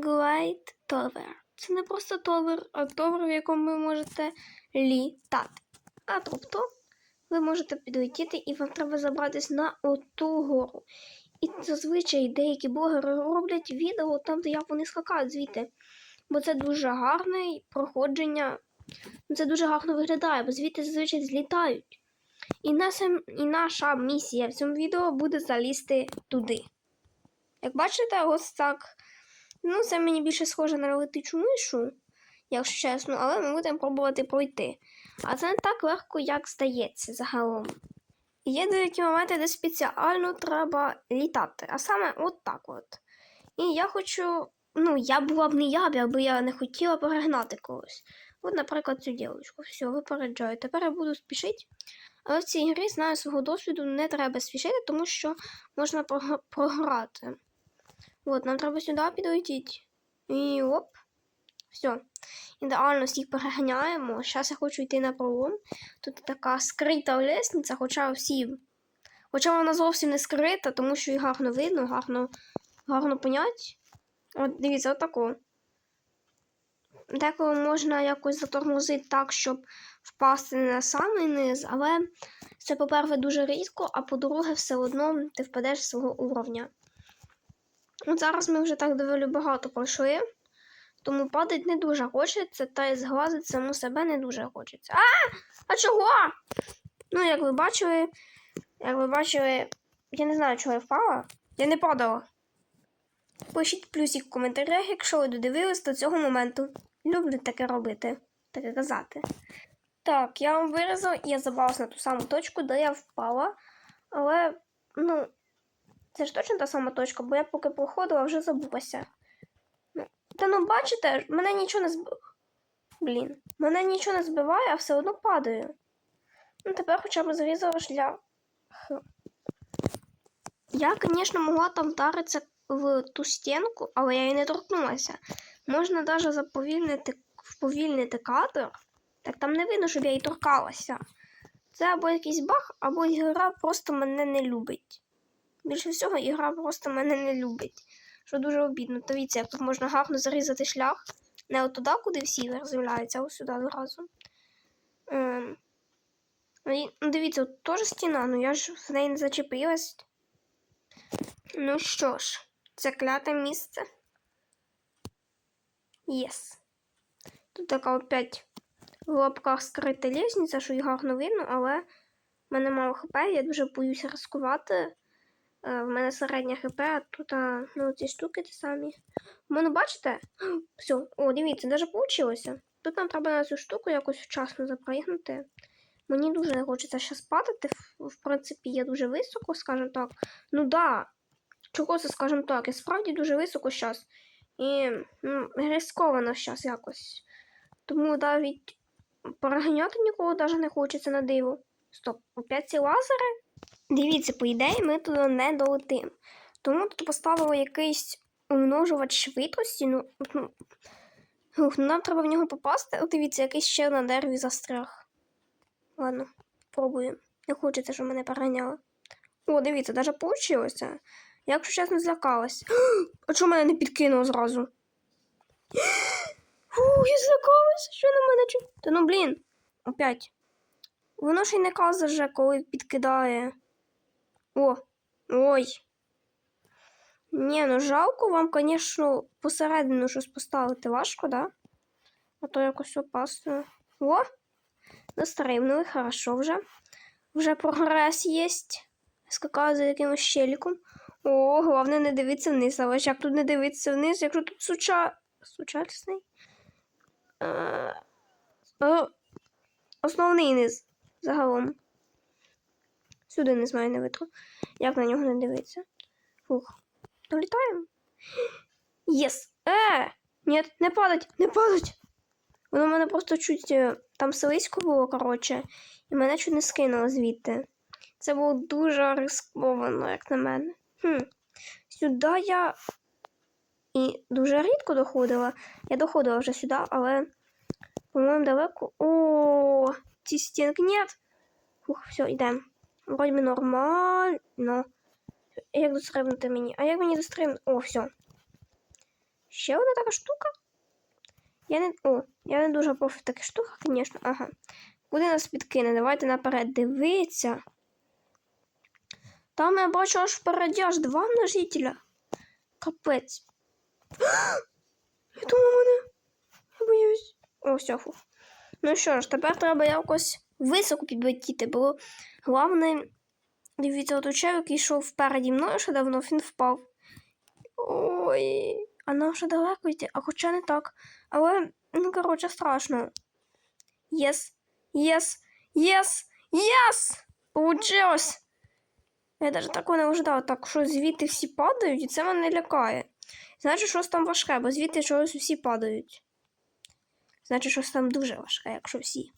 Glide Tower. Це не просто товер, а товер, в якому ви можете літати. А тобто ви можете підлетіти і вам треба забратись на оту гору. І зазвичай деякі блогери роблять відео там, де як вони скакають звідти. Бо це дуже гарне проходження. Це дуже гарно виглядає, бо звідти зазвичай злітають. І наша, і наша місія в цьому відео буде залізти туди. Як бачите, ось так. Ну, це мені більше схоже на летичу мишу, якщо чесно, але ми будемо пробувати пройти. А це не так легко, як здається загалом. Є деякі моменти, де спеціально треба літати, а саме от так от. І я хочу. Ну, я була б не я, якби я не хотіла перегнати когось. От, наприклад, цю дівчинку. Все, випереджаю. Тепер я буду спішити. Але в цій грі, знаю свого досвіду, не треба спішити, тому що можна програти. От, нам треба сюди підлетіти. І оп. Все. Ідеально всіх переганяємо. Зараз я хочу йти на пролом. Тут така скрита лестниця, хоча всі. Хоча вона зовсім не скрита, тому що її гарно видно, гарно, гарно понять. От дивіться, отако. Деколи можна якось затормозити так, щоб впасти не на самий низ, але це, по-перше, дуже рідко, а по-друге, все одно ти впадеш з свого уровня. От зараз ми вже так доволі багато пройшли, тому падати не дуже хочеться, та й зглазити саму себе не дуже хочеться. А! А чого? Ну, як ви бачили, як ви бачили, я не знаю, чого я впала. Я не падала. Пишіть плюсик в коментарях, якщо ви додивились до цього моменту. Люблю таке робити, таке казати. Так, я вам виразила, і я забралась на ту саму точку, де я впала. Але, ну, це ж точно та сама точка, бо я поки проходила, вже забулася. Ну, та ну бачите, мене нічого не збиває. Блін, мене нічого не збиває, а все одно падаю. Ну, тепер хоча б зрізала шлях. Я, звісно, могла там вдаритися в ту стінку, але я її не торкнулася. Можна навіть заповільнити вповільнити кадр. Так там не видно, щоб я її торкалася. Це або якийсь баг, або ігра просто мене не любить. Більше всього, ігра просто мене не любить. Що дуже обідно. Дивіться, як тут можна гарно зарізати шлях. Не от туди, куди всі з'являються, а ось сюди одразу. Ем. ну, ну, Дивіться, от теж стіна, ну я ж в неї не зачепилась. Ну що ж, це кляте місце. Єс. Тут така опять в лапках скрита лісниця, що її гарно видно, але в мене мало хп, я дуже боюся ризикувати. Е, В мене середня хп, а тут ну, ці штуки ті самі. В мене бачите? Все, о, дивіться, навіть вийшло. Тут нам треба на цю штуку якось вчасно запригнути. Мені дуже не хочеться зараз падати. В принципі, я дуже високо, скажімо так. Ну да, чого це, скажімо так, я справді дуже високо зараз. І ну, рисковано зараз якось. Тому навіть переганяти нікого навіть не хочеться на диво. Стоп, опять ці лазери? Дивіться, по ідеї, ми туди не долетимо. Тому тут поставили якийсь умножувач швидкості. Ну, ну, ну, нам треба в нього попасти. От дивіться, якийсь ще на дереві застряг. Ладно, пробуємо. Не хочеться, щоб мене переганяло. О, дивіться, навіть вийшло. Я, якщо чесно, злякалась. А чого мене не підкинуло зразу? Фу, я злякалася, що на мене чу. Та ну блін, опять. Воно ж й не каже, коли підкидає. О, ой. Ні, ну жалко вам, звісно, посередину щось поставити важко, да? А то якось опасно. О! Застрибнули, хорошо вже. Вже прогрес є. Скакаю за якимось щеліком. О, головне не дивитися вниз, але ж як тут не дивитися вниз, якщо тут суча... сучасний. Е, е, Основний низ загалом. Сюди не знаю, не витру. Як на нього не дивитися? Фух. Долітаємо. Єс! Е! Ні, не падать, не падать! Воно в мене просто чуть е, там слизько було, коротше, і мене чуть не скинуло звідти. Це було дуже рисковано, як на мене. Хм. Сюди я і дуже рідко доходила. Я доходила вже сюди, але, по-моєму, далеко. О, ці стінки нет. Фух, все, йдемо. Вроді нормально. Як дострибнути мені? А як мені дострибнути? О, все. Ще одна така штука. Я не. О, я не дуже профі в таких штуках, звісно. Ага. Куди нас підкине? Давайте наперед дивитися. Там я бачу аж впереді аж два множителя. Капець. Я думаю, мене. Я боюсь. О, все, фу. Ну що ж, тепер треба якось високо підлетіти, бо головне, от учеб, який йшов впереді мною ще давно, він впав. Ой, а нам ще далеко йти, а хоча не так. Але, ну, коротше, страшно. Єс, єс, єс, єс! Получилось! Я навіть такого не ожидала, так що звідти всі падають, і це мене лякає. Значить, щось там важке, бо звідти чогось всі падають. Значить, щось там дуже важке, якщо всі.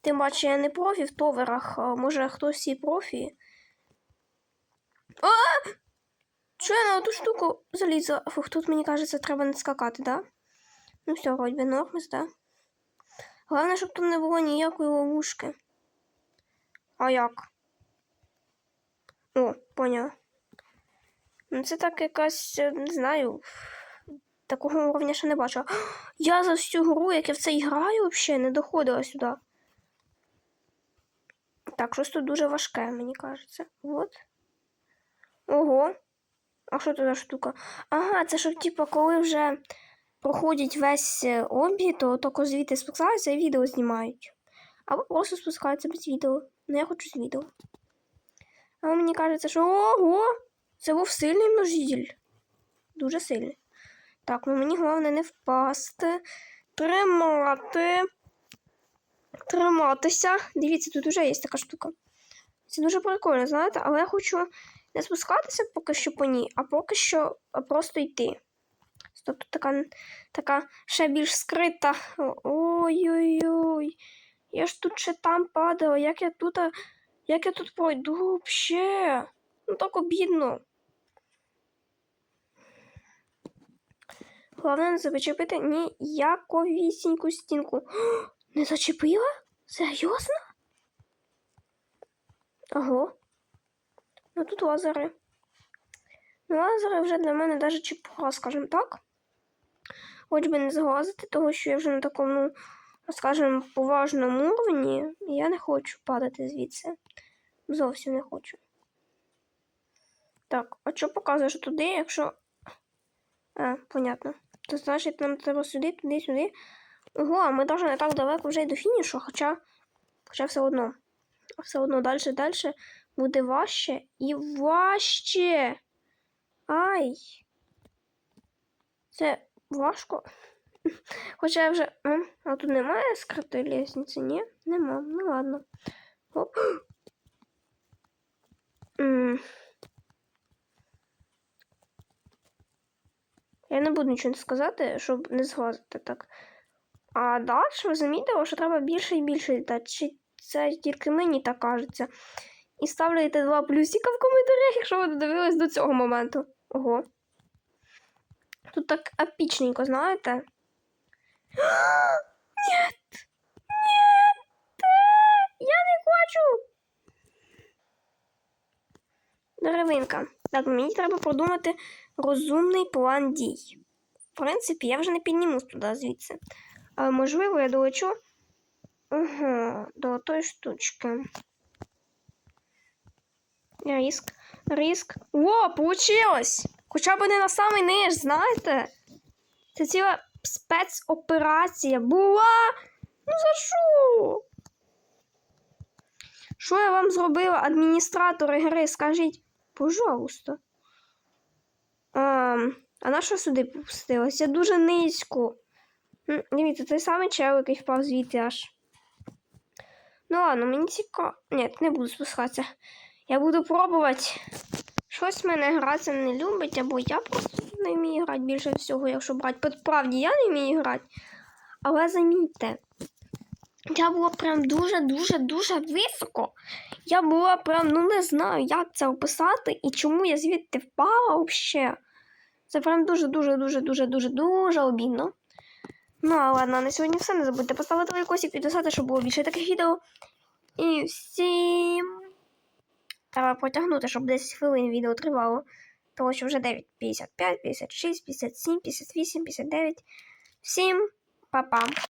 Тим паче, я не профі в товерах, а може хтось і профі. А! Чого я на ту штуку залізла? Фух, тут, мені кажеться, треба не скакати, да? Ну все, вроді нормис, да? Головне, щоб тут не було ніякої ловушки. А як? О, поняла. Ну, це так якась, е, не знаю, такого уровня ще не бачила. Я за всю гру, як я в це граю, взагалі не доходила сюди. Так, щось тут дуже важке, мені кажеться. От. Ого. А що це за штука? Ага, це щоб, типу, коли вже проходять весь е, обі, то тільки звідти спускаються і відео знімають. Або просто спускаються без відео. Ну, я хочу з відео. А мені кажеться, що ого! Це був сильний множитель. Дуже сильний. Так, ну мені головне не впасти. Тримати. Триматися. Дивіться, тут вже є така штука. Це дуже прикольно, знаєте, але я хочу не спускатися поки що по ній, а поки що просто йти. Тобто така, така ще більш скрита. Ой-ой-ой. Я ж тут ще там падала, як я тут. Як я тут пройду вообще? Ну так обідно. Головне не зачепити ніяковісіньку стінку. Не зачепила? Серйозно? Ого. Ну тут лазери. Ну, лазери вже для мене навіть чепуха, скажімо так. Хоч би не зглазити, того що я вже на такому, скажімо, поважному уровні, і я не хочу падати звідси. Зовсім не хочу. Так, а що показує, що туди, якщо. А, понятно. То значить, нам треба сюди, туди, сюди. Ого, ми навіть не так далеко вже й до фінішу, хоча хоча все одно. Все одно далі, далі буде важче і важче. Ай. Це важко. Хоча я вже. А тут немає скритої лісниці, ні? Нема. Ну ладно. Оп. Я не буду нічого сказати, щоб не зглазити так. А далі ви замітили, що треба більше і більше літати. Чи це тільки мені так кажеться. І ставляйте два плюсика в коментарях, якщо ви додивились до цього моменту. Ого. Тут так епічненько, знаєте? Нет! Нет! Я не хочу! Деревинка. Так, мені треба продумати розумний план дій. В принципі, я вже не піднімусь туди звідси. Але можливо, я долечу ага, до тої штучки. Риск. Риск. О, получилось! Хоча б не на самий низ, знаєте? Це ціла спецоперація була. Ну за що? Що я вам зробила, адміністратори гри? Скажіть, пожалуйста. А, а на що сюди попустилася? Дуже низько. Дивіться, той самий чел, який впав звідти аж. Ну ладно, мені цікаво. Ні, не буду спускатися. Я буду пробувати. Щось мене грати не любить, або я просто не вмію грати більше всього, якщо брати. Справді я не вмію грати. Але замітьте, я була прям дуже-дуже-дуже високо. Я була прям, ну не знаю, як це описати і чому я звідти впала взагалі. Це прям дуже-дуже-дуже-дуже-дуже дуже обідно. Ну, а ладно, на сьогодні все. Не забудьте поставити лайкосик, підписати, щоб було більше таких відео. І всім. Треба потягнути, щоб 10 хвилин відео тривало. Тому що вже 9, 55, 56, 57, 58, 59. Всім па-па!